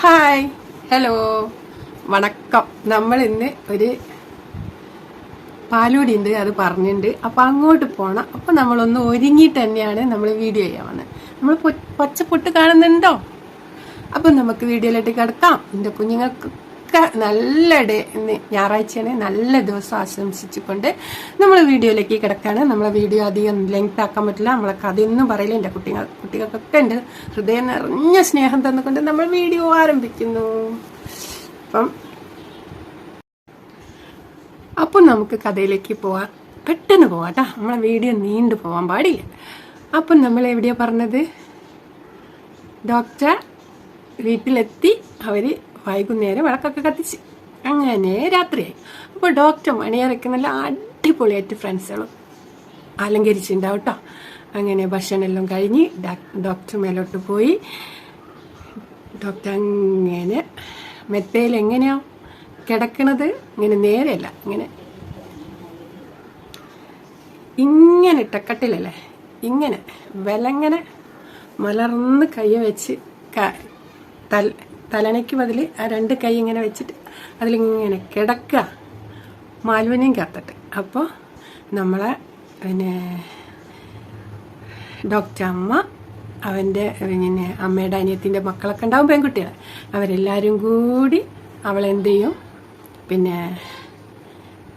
Hi. Hello. വണക്കം. നമ്മൾ ഇന്ന് ഒരു പാലൂടി ഉണ്ട് അത് പറഞ്ഞിട്ടുണ്ട് അപ്പൊ അങ്ങോട്ട് പോണം. അപ്പൊ നമ്മളൊന്ന് ഒരുങ്ങിയിട്ട് തന്നെയാണ് നമ്മൾ വീഡിയോ ചെയ്യാൻ വന്നത് നമ്മൾ പച്ചപ്പൊട്ട് കാണുന്നുണ്ടോ? അപ്പൊ നമുക്ക് വീഡിയോയിലോട്ട് കിടക്കാം. എന്റെ കുഞ്ഞുങ്ങൾക്കൊക്കെ നല്ല ഡേ ഞായറാഴ്ചയാണ് നല്ല ദിവസം ആശംസിച്ചുകൊണ്ട് നമ്മൾ വീഡിയോയിലേക്ക് കിടക്കാണ്. നമ്മളെ വീഡിയോ അധികം ലെങ്ത് ആക്കാൻ പറ്റില്ല. നമ്മളെ കഥയൊന്നും പറയില്ല എന്റെ കുട്ടികൾ കുട്ടികൾക്കൊക്കെ ഉണ്ട്. ഹൃദയം നിറഞ്ഞ സ്നേഹം തന്നുകൊണ്ട് നമ്മൾ വീഡിയോ ആരംഭിക്കുന്നു. അപ്പം അപ്പം നമുക്ക് കഥയിലേക്ക് പോവാം. പെട്ടെന്ന് പോവാം കേട്ടോ. നമ്മളെ വീഡിയോ നീണ്ടു പോവാൻ പാടില്ല. അപ്പം നമ്മൾ എവിടെയാണ് പറഞ്ഞത്? ഡോക്ടർ വീട്ടിലെത്തി. അവർ വൈകുന്നേരം വിളക്കൊക്കെ കത്തിച്ച്. അങ്ങനെ രാത്രിയായി. അപ്പോൾ ഡോക്ടർ മണിയറയ്ക്ക് നല്ല അടിപൊളിയായിട്ട് ഫ്രണ്ട്സുകളും അലങ്കരിച്ചിട്ടുണ്ടാവും കേട്ടോ അങ്ങനെ ഭക്ഷണമെല്ലാം കഴിഞ്ഞ് ഡോക്ടർ മേലോട്ട് പോയി. ഡോക്ടർ അങ്ങനെ മെത്തയിൽ എങ്ങനെയാ കിടക്കണത്? ഇങ്ങനെ നേരെയല്ല ഇങ്ങനെ. ഇങ്ങനെ ഇട്ടക്കട്ടിലല്ലേ ഇങ്ങനെ വിലങ്ങനെ മലർന്ന് കൈ വെച്ച് തല തലണയ്ക്ക് ബതിൽ ആ രണ്ട് കൈ ഇങ്ങനെ വെച്ചിട്ട് അതിലിങ്ങനെ കിടക്കുക. മാലിന്യം കത്തട്ട്. അപ്പോൾ നമ്മളെ പിന്നെ ഡോക്ടർ അമ്മ അവന്റെ പിന്നെ അമ്മയുടെ അനിയത്തിന്റെ മക്കളൊക്കെ ഉണ്ടാവും പെൺകുട്ടികളെ. അവരെല്ലാവരും കൂടി അവളെന്ത് ചെയ്യും? പിന്നെ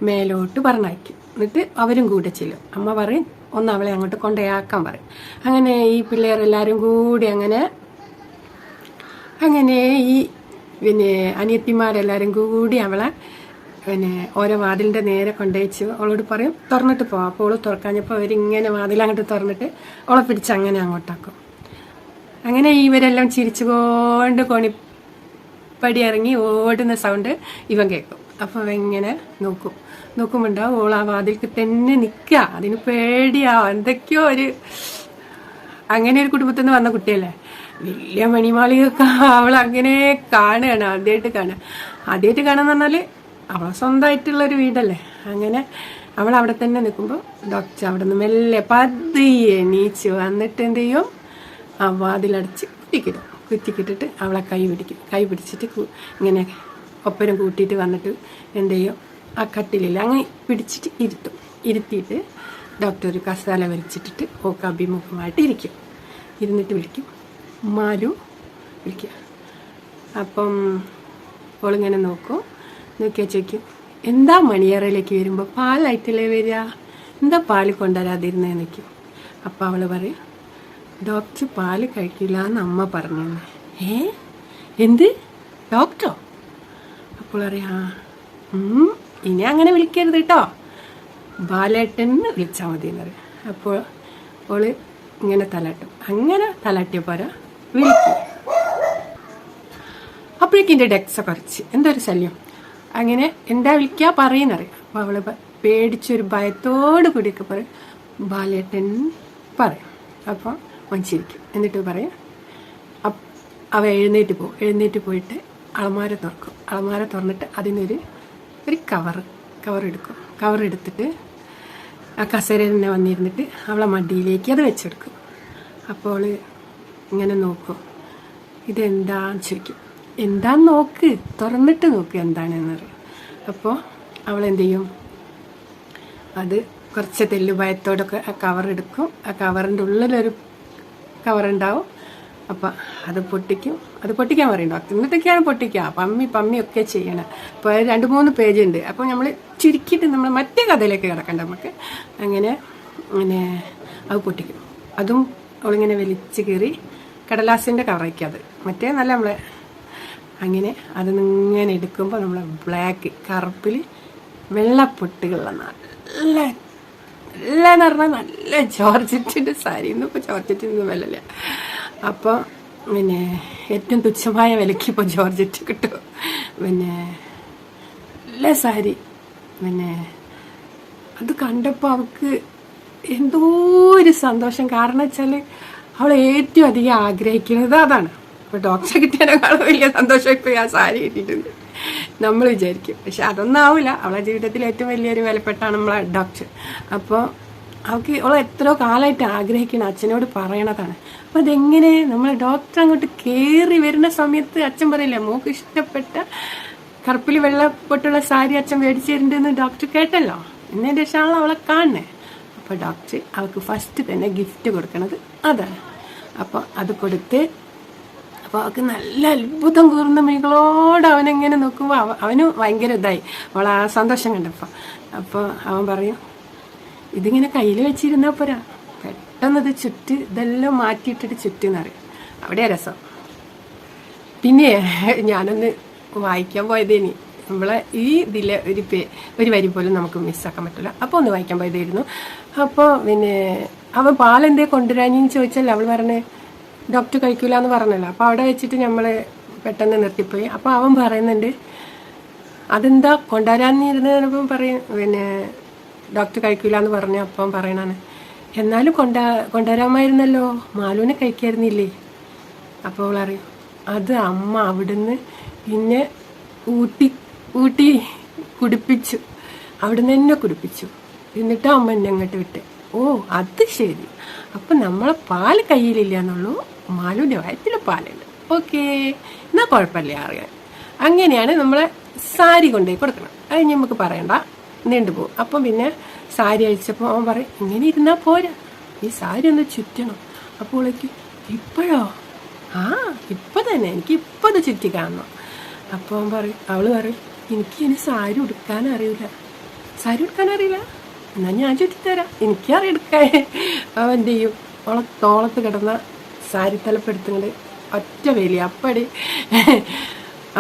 മേലോട്ട് പറഞ്ഞയക്കും. എന്നിട്ട് അവരും കൂടെ ചെല്ലും. അമ്മ പറയും ഒന്ന് അവളെ അങ്ങോട്ട് കൊണ്ടുപോയാക്കാൻ പറയും. അങ്ങനെ ഈ പിള്ളേരെല്ലാവരും കൂടി അങ്ങനെ അങ്ങനെ ഈ പിന്നെ അനിയത്തിമാരെല്ലാവരും കൂടി അവളെ പിന്നെ ഓരോ വാതിലിന്റെ നേരെ കൊണ്ടുവച്ച് അവളോട് പറയും തുറന്നിട്ട് പോവാം അപ്പോൾ അവൾ തുറക്കാഞ്ഞപ്പോൾ അവരിങ്ങനെ വാതിലങ്ങോട്ട് തുറന്നിട്ട് അവളെ പിടിച്ച് അങ്ങനെ അങ്ങോട്ടാക്കും. അങ്ങനെ ഇവരെല്ലാം ചിരിച്ചുകൊണ്ട് കോണിപ്പടി ഇറങ്ങി ഓടുന്ന സൗണ്ട് ഇവൻ കേൾക്കും അപ്പോൾ അവൻ ഇങ്ങനെ നോക്കും. നോക്കുമ്പോണ്ടാവും ഓൾ ആ വാതിൽക്ക് തന്നെ നിൽക്കുക അതിന് പേടിയാവും. എന്തൊക്കെയോ ഒരു അങ്ങനെ ഒരു കുടുംബത്തിൽ നിന്ന് വന്ന കുട്ടിയല്ലേ? വലിയ മണിമാളിക അവൾ അങ്ങനെ കാണുകയാണ് ആദ്യമായിട്ട് കാണുക. ആദ്യമായിട്ട് കാണുക പറഞ്ഞാൽ അവളെ സ്വന്തമായിട്ടുള്ളൊരു വീടല്ലേ. അങ്ങനെ അവൾ അവിടെ തന്നെ നിൽക്കുമ്പോൾ ഡോക്ടർ അവിടെ നിന്ന് മെല്ലെ പതിയെ നീച്ചു വന്നിട്ട് എന്ത് ചെയ്യും? ആ വാതിലടച്ച് കുത്തിക്കിടും. കുത്തിക്കിട്ടിട്ട് അവളെ കൈ പിടിക്കും. കൈ പിടിച്ചിട്ട് ഇങ്ങനെ ഒപ്പരം കൂട്ടിയിട്ട് വന്നിട്ട് എന്ത് ചെയ്യും? ആ കട്ടിലില്ല അങ്ങനെ പിടിച്ചിട്ട് ഇരുത്തും. ഇരുത്തിയിട്ട് ഡോക്ടർ ഒരു കസാല വലിച്ചിട്ടിട്ട് ഓക്ക് അഭിമുഖമായിട്ട് ഇരിക്കും. ഇരുന്നിട്ട് വിളിക്കും. മാലു വിളിക്കുക അപ്പം അവളിങ്ങനെ നോക്കും. നോക്കിയാൽ ചോദിക്കും എന്താ മണിയറയിലേക്ക് വരുമ്പോൾ പാലായിട്ടല്ലേ വരിക എന്താ പാൽ കൊണ്ടുവരാതിരുന്നേ? നിൽക്കും അപ്പം അവൾ പറയും ഡോക്ടർ പാൽ കഴിക്കില്ല എന്ന് അമ്മ പറഞ്ഞു ഏ? എന്ത്? ഡോക്ടറോ? അപ്പോൾ അറിയാം ഉം, ഇനി അങ്ങനെ വിളിക്കരുത് കേട്ടോ ബാലേട്ടൻ വിളിച്ചാൽ മതി എന്ന് പറയും. അപ്പോൾ ഓൾ ഇങ്ങനെ തലാട്ടും. അങ്ങനെ തലാട്ടിയ പോരാ അപ്പോഴേക്കും എന്റെ ഡെക്സ കുറച്ച് എന്തൊരു ശല്യം? അങ്ങനെ എന്താ വിളിക്കുക പറയുന്നറിയാം. അപ്പോൾ അവൾ പ- പേടിച്ചൊരു ഭയത്തോട് കൂടിയൊക്കെ പറയും. ബാലേട്ടൻ പറയും. അപ്പോൾ മനസ്സിരിക്കും എന്നിട്ട് പറയും അവ എഴുന്നേറ്റ് പോകും എഴുന്നേറ്റ് പോയിട്ട് അളമാര തുറക്കും. അളമാര തുറന്നിട്ട് അതിനൊരു ഒരു കവർ കവർ എടുക്കും. കവർ എടുത്തിട്ട് ആ കസേര തന്നെ വന്നിരുന്നിട്ട് അവളെ മടിയിലേക്ക് അത് വെച്ചെടുക്കും. അപ്പോൾ ഇങ്ങനെ നോക്കും. ഇതെന്താന്ന് ചോദിക്കും. എന്താന്ന് നോക്ക്. തുറന്നിട്ട് നോക്ക് എന്താണെന്ന് പറയും. അപ്പോൾ അവൾ എന്ത് ചെയ്യും? അത് കുറച്ച് തെല്ല് ഭയത്തോടൊക്കെ ആ കവർ എടുക്കും. ആ കവറിന്റെ ഉള്ളിലൊരു കവറുണ്ടാവും അപ്പം അത് പൊട്ടിക്കും. അത് പൊട്ടിക്കാൻ പറയും ഡോക്ടർ പൊട്ടിക്കുക. പമ്മി പമ്മി ഒക്കെ ചെയ്യണം. അപ്പോൾ രണ്ട് മൂന്ന് പേജ് ഉണ്ട്. അപ്പോൾ നമ്മൾ ചുരുക്കിയിട്ട് നമ്മൾ മറ്റേ കഥയിലേക്ക് കിടക്കണ്ട നമുക്ക്. അങ്ങനെ അങ്ങനെ അത് പൊട്ടിക്കും. അതും അവളിങ്ങനെ വലിച്ച് കീറി കടലാസിന്റെ കവറയ്ക്കും അത്. മറ്റേ നല്ല നമ്മളെ അങ്ങനെ അത് ഇങ്ങനെ എടുക്കുമ്പോൾ നമ്മളെ ബ്ലാക്ക് കറുപ്പിൽ വെള്ളപ്പൊട്ടുകളുള്ള നല്ല നല്ല എന്ന് പറഞ്ഞാൽ നല്ല ജോർജറ്റിന്റെ സാരി. ഇന്നും ഇപ്പോൾ ജോർജറ്റിനൊന്നും വിലയില്ല. അപ്പോൾ പിന്നെ ഏറ്റവും തുച്ഛമായ വിലയ്ക്ക് ഇപ്പോൾ ജോർജറ്റ് കിട്ടും. പിന്നെ നല്ല സാരി. പിന്നെ അത് കണ്ടപ്പോൾ അവൾക്ക് എന്തോ ഒരു സന്തോഷം. കാരണം വെച്ചാൽ അവൾ ഏറ്റവും അധികം ആഗ്രഹിക്കുന്നത് അതാണ്. അപ്പോൾ ഡോക്ടറെ കിട്ടിയതിനേക്കാളും വലിയ സന്തോഷം ഇപ്പോൾ ആ സാരി കിട്ടിയിട്ടുണ്ട്. നമ്മൾ വിചാരിക്കും. പക്ഷെ അതൊന്നും ആവില്ല അവളെ ജീവിതത്തിൽ ഏറ്റവും വലിയൊരു വിലപ്പെട്ടാണ് നമ്മളെ ഡോക്ടർ അപ്പോൾ അവൾക്ക് അവൾ എത്രയോ കാലമായിട്ട് ആഗ്രഹിക്കണം അച്ഛനോട് പറയണതാണ്. അപ്പം അതെങ്ങനെ നമ്മൾ ഡോക്ടർ അങ്ങോട്ട് കയറി വരുന്ന സമയത്ത് അച്ഛൻ പറയില്ലേ മോക്ക് ഇഷ്ടപ്പെട്ട കറുപ്പിൽ വെള്ളപ്പെട്ടുള്ള സാരി അച്ഛൻ മേടിച്ചിട്ടുണ്ടെന്ന് ഡോക്ടർ കേട്ടല്ലോ? എന്നതിന്റെ ശേഷമാണ് അവളെ കാണുന്നത് അപ്പോൾ ഡോക്ടർ അവൾക്ക് ഫസ്റ്റ് തന്നെ ഗിഫ്റ്റ് കൊടുക്കണത് അതാണ്. അപ്പോൾ അത് കൊടുത്ത് അപ്പോൾ അവൾക്ക് നല്ല അത്ഭുതം കൂർന്ന മൈകളോട് അവനെങ്ങനെ നോക്കുമ്പോൾ അവ അവന് ഭയങ്കര ഇതായി. അവൾ ആ സന്തോഷം കണ്ടപ്പോൾ അപ്പോൾ അവൻ പറയും ഇതിങ്ങനെ കയ്യിൽ വെച്ചിരുന്നാൽ പോരാ. പെട്ടെന്ന് ഇത് ചുറ്റി ഇതെല്ലാം മാറ്റിയിട്ടിട്ട് ചുറ്റി ചുറ്റിന്നറിയും അവിടെ രസം. പിന്നെ ഞാനൊന്ന് വായിക്കാൻ പോയതേനി. നമ്മളെ ഈ ഇതിലെ ഒരു പേ ഒരു വരി പോലും നമുക്ക് മിസ്സാക്കാൻ പറ്റില്ല. അപ്പോൾ ഒന്ന് വായിക്കാൻ പോയതായിരുന്നു. അപ്പോൾ പിന്നെ അവൻ പാലെന്തേ കൊണ്ടുവരാനെന്ന് ചോദിച്ചാൽ അവൾ പറഞ്ഞേ ഡോക്ടർ കഴിക്കൂല എന്ന് പറഞ്ഞല്ലോ. അപ്പോൾ അവിടെ വെച്ചിട്ട് നമ്മൾ പെട്ടെന്ന് നിർത്തിപ്പോയി. അപ്പോൾ അവൻ പറയുന്നുണ്ട് അതെന്താ കൊണ്ടുവരാനിരുന്നപ്പം പറയും പിന്നെ ഡോക്ടർ കഴിക്കൂല എന്ന് പറഞ്ഞു അപ്പം പറയണാണ് എന്നാലും കൊണ്ട കൊണ്ടുവരാമായിരുന്നല്ലോ. മാലുവിനെ കഴിക്കായിരുന്നില്ലേ? അപ്പോൾ അവൾ അറിയും അത് അമ്മ അവിടുന്ന് പിന്നെ ഊട്ടി ഊട്ടി കുടിപ്പിച്ചു. അവിടുന്ന് എന്നെ കുടിപ്പിച്ചു. എന്നിട്ട് അമ്മ എന്നെ അങ്ങോട്ട് വിട്ട്. ഓ അത് ശരി. അപ്പം നമ്മളെ പാൽ കയ്യിലില്ല എന്നുള്ളൂ മാലുവിന്റെ വയറ്റിൽ പാലുണ്ട്. ഓക്കേ. എന്നാൽ കുഴപ്പമില്ല അറിയാൻ അങ്ങനെയാണ് നമ്മളെ സാരി കൊണ്ടുപോയി കൊടുക്കണം. അത് നമുക്ക് പറയണ്ട. നീണ്ടുപോകും അപ്പം പിന്നെ സാരി അഴിച്ചപ്പോൾ അവൻ പറയും ഇങ്ങനെ ഇരുന്നാൽ പോരാ. ഈ സാരി ഒന്ന് ചുറ്റണം. അപ്പോളേക്ക് ഇപ്പോഴോ? ആ ഇപ്പം തന്നെ. എനിക്ക് ഇപ്പം അത് ചുറ്റി കാണണം. അപ്പോൾ അവൻ പറയും അവൾ പറയും എനിക്ക് ഇനി സാരി ഉടുക്കാൻ അറിയില്ല. സാരി ഉടുക്കാൻ അറിയില്ല? എന്നാൽ ഞാൻ ചുറ്റിത്തരാം. എനിക്കറിയാം എടുക്കാൻ. അവൻ എന്ത് ചെയ്യും? അവളെ തോളത്ത് കിടന്ന സാരി തലപ്പെടുത്തുന്നത് ഒറ്റ വേലി. അപ്പടി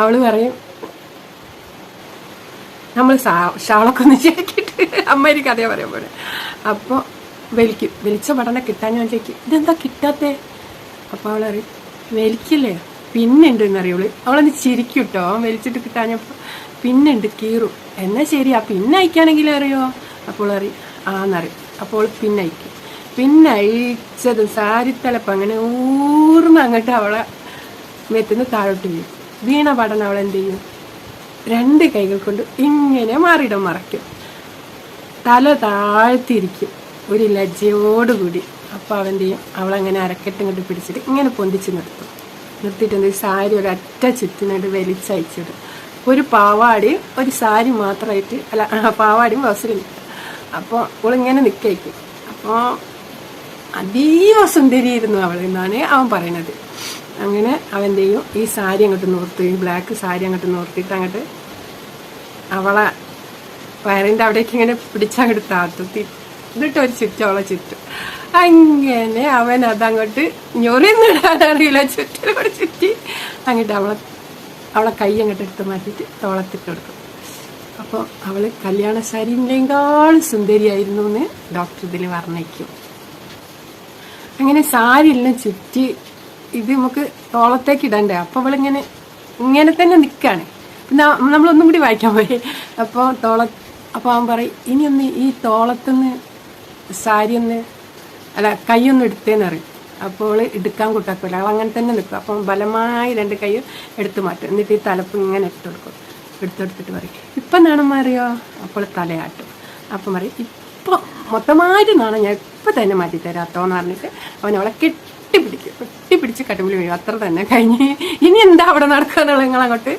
അവൾ പറയും നമ്മൾ ഷാളൊക്കെ ഒന്ന് ചേക്കിട്ട് അമ്മേരി അതേ പറയാൻ പോലെ അപ്പോൾ വലിക്കും വലിച്ച പഠനം കിട്ടാൻ ഞാൻ ചോദിക്കും ഇതെന്താ കിട്ടാത്തേ? അപ്പോൾ അവളറിയും വലിക്കില്ലേ? പിന്നുണ്ട് എന്നറിയുള്ളൂ അവളൊന്ന് ചിരിക്കും കേട്ടോ. വലിച്ചിട്ട് കിട്ടാഞ്ഞപ്പോൾ പിന്നുണ്ട് കീറും. എന്നാൽ ശരി ആ പിന്നെ അയക്കാണെങ്കിൽ അറിയോ അപ്പോൾ അറിയും. ആന്നറിയും അപ്പോൾ പിന്നയക്കും പിന്നെ സാരി സാരിത്തലപ്പം അങ്ങനെ ഊർന്ന് അങ്ങോട്ട് അവളെ മെത്തുന്ന താഴോട്ട് വീഴും. വീണ പാടൻ അവൾ എന്ത് ചെയ്യും? രണ്ട് കൈകൾ കൊണ്ട് ഇങ്ങനെ മാറിയിടം മറയ്ക്കും. തല താഴ്ത്തിയിരിക്കും. ഒരു ലജ്ജയോടുകൂടി. അപ്പോൾ അവൻ ചെയ്യും? അവളങ്ങനെ അരക്കെട്ടും കൊണ്ട് പിടിച്ചിട്ട് ഇങ്ങനെ പൊന്തിച്ച് നിർത്തും. നിർത്തിയിട്ട് സാരി ഒരു അറ്റ ചുറ്റിനായിട്ട് വലിച്ചയച്ചിടും ഒരു പാവാടിയും ഒരു സാരി മാത്രമായിട്ട് അല്ല പാവാടിയും ബസ്സിലും അപ്പോൾ അവളിങ്ങനെ നിൽക്കേക്കും അപ്പോൾ അതീവ സുന്ദരിയിരുന്നു അവൾ എന്നാണ് അവൻ പറയണത്. അങ്ങനെ അവൻ ചെയ്യും ഈ സാരി അങ്ങോട്ട് നോർത്ത് ഈ ബ്ലാക്ക് സാരി അങ്ങോട്ട് നോർത്തിയിട്ട് അങ്ങോട്ട് അവളെ വയറിന്റെ അവിടേക്ക് ഇങ്ങനെ പിടിച്ചങ്ങോട്ട് താത്തുത്തി എന്നിട്ട് ഒരു ചുറ്റും അവളെ ചുറ്റും. അങ്ങനെ അവൻ അതങ്ങോട്ട് ഞൊറിന്നിടാനറിയില്ല. ചുറ്റിലൂടെ ചുറ്റി അങ്ങോട്ട് അവളെ അവളെ കൈ അങ്ങോട്ട് എടുത്ത് മാറ്റിയിട്ട് തോളത്തിട്ട് കൊടുക്കും. അപ്പോൾ അവൾ കല്യാണ സാരിയിലേക്കാളും സുന്ദരിയായിരുന്നു എന്ന് ഡോക്ടർ ഇതിൽ വർണിക്കും അങ്ങനെ സാരി എല്ലാം ചുറ്റി ഇത് നമുക്ക് തോളത്തേക്ക് ഇടണ്ടേ? അപ്പോൾ അവളിങ്ങനെ ഇങ്ങനെ തന്നെ നിൽക്കുകയാണ് പിന്നെ നമ്മളൊന്നും കൂടി വായിക്കാൻ പോയി. അപ്പോൾ തോള അപ്പോൾ അവൻ പറയും ഇനിയൊന്ന് ഈ തോളത്തുനിന്ന് സാരി ഒന്ന് അല്ല കൈയൊന്ന് എടുത്തേന്ന് പറയും. അപ്പോൾ എടുക്കാൻ കൂട്ടാക്കില്ല അവൾ അങ്ങനെ തന്നെ നിൽക്കും അപ്പം ബലമായി രണ്ട് കൈ എടുത്തു മാറ്റും. എന്നിട്ട് ഈ തലപ്പ് ഇങ്ങനെ ഇട്ട് കൊടുക്കും. എടുത്തെടുത്തിട്ട് പറയും. ഇപ്പം നാണം മാറിയോ? അപ്പോൾ തലയാട്ടും. അപ്പം പറയും ഇപ്പോൾ മൊത്തമായിട്ട് നാണം ഞാൻ ഇപ്പം തന്നെ മാറ്റി തരാത്തോന്ന് പറഞ്ഞിട്ട് അവൻ അവളെ കെട്ടിപ്പിടിക്കും. കെട്ടിപ്പിടിച്ച് കട്ടുമ്പിളി വീഴും. അത്ര തന്നെ കഴിഞ്ഞ് ഇനി എന്താ അവിടെ നടക്കാന്നുള്ള നിങ്ങൾ അങ്ങോട്ട്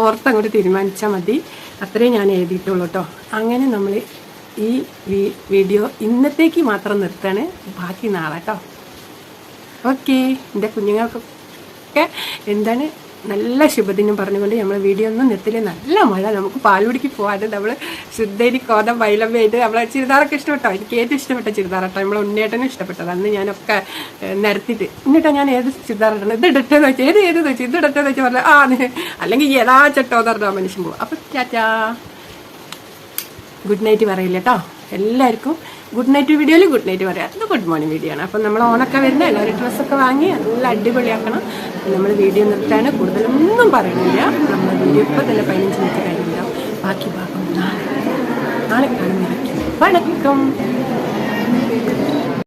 ഓർത്തങ്ങോട്ട് തീരുമാനിച്ചാൽ മതി. അത്രേ ഞാൻ എഴുതിയിട്ടുള്ളൂ കേട്ടോ. അങ്ങനെ നമ്മൾ ഈ വീഡിയോ ഇന്നത്തേക്ക് മാത്രം നിർത്താണ് ബാക്കി നാളെ കേട്ടോ. ഓക്കെ. എന്റെ കുഞ്ഞുങ്ങൾക്കൊക്കെ എന്താണ് നല്ല ശുഭദിനം പറഞ്ഞുകൊണ്ട് നമ്മൾ വീഡിയോ ഒന്നും നിർത്തില്ല. നല്ല മഴ. നമുക്ക് പാലുപിടിക്ക് പോകാതെ നമ്മൾ ശുദ്ധരി കോതം വൈലമ്മയായിട്ട് നമ്മളെ ചുരിദാറൊക്കെ ഇഷ്ടപ്പെട്ടോ? എനിക്ക് ഏറ്റവും ഇഷ്ടപ്പെട്ട ചുരിദാറട്ടോ നമ്മൾ നമ്മളെ ഉണ്ണിയേട്ടനും ഇഷ്ടപ്പെട്ടത്. അന്ന് ഞാനൊക്കെ നിരത്തിയിട്ട്. എന്നിട്ടാ ഞാൻ ഏത് ചുരിദാർ ഇത് ഇടട്ടെന്ന് വെച്ചാൽ ഏത് ഏത് വെച്ചാൽ ഇത് ഇടട്ടെന്ന് വെച്ചാൽ പറഞ്ഞാൽ ആ അല്ലെങ്കിൽ ഏതാ ചട്ടോ എന്ന് പറഞ്ഞാൽ മനുഷ്യൻ പോകും അപ്പം ചാറ്റാ ഗുഡ് നൈറ്റ് പറയില്ല കേട്ടോ എല്ലാവർക്കും ഗുഡ് നൈറ്റ് വീഡിയോയിൽ ഗുഡ് നൈറ്റ് പറയാം. അത് ഗുഡ് മോർണിംഗ് വീഡിയോ ആണ്. അപ്പം നമ്മൾ ഓണൊക്കെ വരുന്ന എല്ലാവരും ഡ്രസ്സൊക്കെ വാങ്ങി നല്ല അടിപൊളിയാക്കണം. നമ്മൾ വീഡിയോ നിർത്താണ് കൂടുതലൊന്നും പറയുന്നില്ല. നമ്മൾ വീഡിയോ ഇപ്പം തന്നെ പതിനഞ്ച് മിനിറ്റ് കഴിഞ്ഞിട്ടുണ്ടാവും ബാക്കി ഭാഗം നാളെ. നാളെ കാണുന്നതായിരിക്കും. വണക്കം.